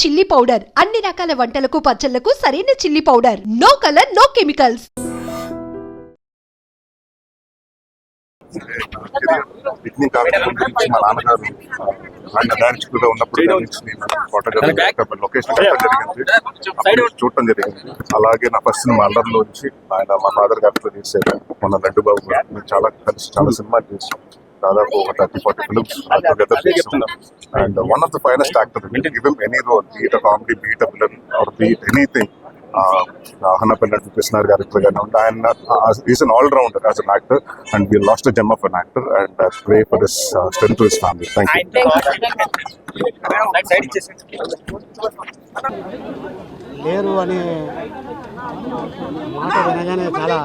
Chilli powder. అన్ని రకాల వంటలకు పచ్చళ్ళకు సరైన chilli powder. No colour no chemicals. నుంచి మా నాన్నగారు ఉన్నప్పుడు నుంచి లొకేషన్ జరిగింది. చూడటం జరిగింది. అలాగే నా ఫస్ట్ సినిమా అల్లర్లో వచ్చి ఆయన మా ఫాదర్ గారితో చేశారు మన లడ్డు బాబు చాలా కలిసి చాలా సినిమాలు చేసాం. దాదాపు ఒక థర్టీ ఫార్టీ ఫిల్మ్స్ టుగెదర్ చేసాం and one of the finest actor give any role beat comedy beat villain or beat anything Hannapalli Krishnar గారి కానీ ఉంటే ఆయన is an all rounder as an actor and we lost gem of an actor and pray for this strength to his family thank you లేరు అనే మాట వినగానే చాలా.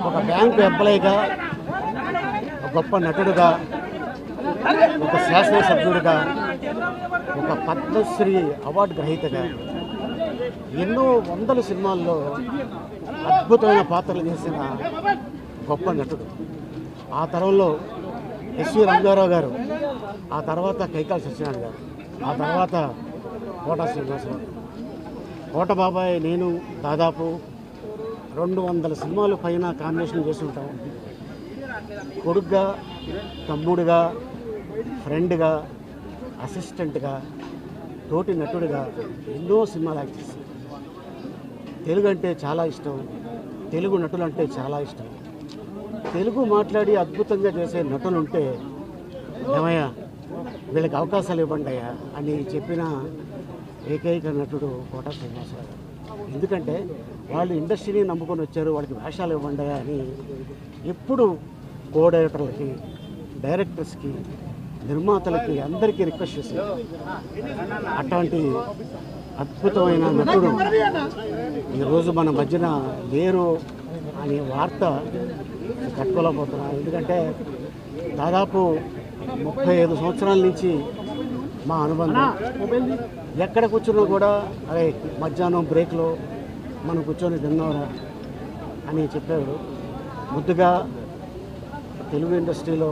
ఒక బ్యాంకు ఎంప్లాయీగా ఒక గొప్ప నటుడుగా ఒక శాసనసభ్యుడిగా ఒక పద్మశ్రీ అవార్డు గ్రహీతగా ఎన్నో వందల సినిమాల్లో అద్భుతమైన పాత్రలు చేసిన గొప్ప నటుడు. ఆ తరంలో ఎస్వి రంగారావు గారు ఆ తర్వాత కైకాల సత్యనారాయణ గారు ఆ తర్వాత కోట శ్రీనివాసరావు కోట బాబాయ్ నేను దాదాపు రెండు వందల సినిమాలు పైన కాంబినేషన్ చేసి ఉంటాం. కొడుగ్గా తమ్ముడుగా ఫ్రెండ్గా అసిస్టెంట్గా తోటి నటుడిగా ఎన్నో సినిమాలు యాక్ట్ చేశాను తెలుగు అంటే చాలా ఇష్టం. తెలుగు నటులు అంటే చాలా ఇష్టం. తెలుగు మాట్లాడి అద్భుతంగా చేసే నటులు ఉంటే ఏమయ్యా వీళ్ళకి అవకాశాలు ఇవ్వండి అయ్యా అని చెప్పిన ఏకైక నటుడు కోట శ్రీనివాసరావు గారు. ఎందుకంటే వాళ్ళు ఇండస్ట్రీని నమ్ముకొని వచ్చారు వాళ్ళకి వేషాలు ఇవ్వండి కానీ అని ఎప్పుడు కో డైరెక్టర్లకి డైరెక్టర్స్కి నిర్మాతలకి అందరికీ రిక్వెస్ట్ చేశారు. అట్లాంటి అద్భుతమైన నటుడు ఈరోజు మన మధ్యన లేరు అనే వార్త తట్టుకోలేకపోతున్నాం. ఎందుకంటే దాదాపు ముప్పై ఐదు సంవత్సరాల నుంచి మా అనుబంధం. ఎక్కడ కూర్చున్నా కూడా అరే మధ్యాహ్నం బ్రేక్లో మనం కూర్చొని తిన్నారా అని చెప్పేవాడు ముద్దుగా తెలుగు ఇండస్ట్రీలో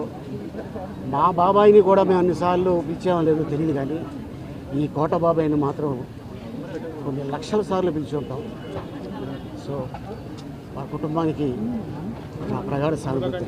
మా బాబాయిని కూడా మేము అన్నిసార్లు పిలిచేవా లేదో తెలియదు కానీ ఈ కోట బాబాయిని మాత్రం కొన్ని లక్షల సార్లు పిలిచి ఉంటాం సో మా కుటుంబానికి నా ప్రగాఢ సానుభూతి.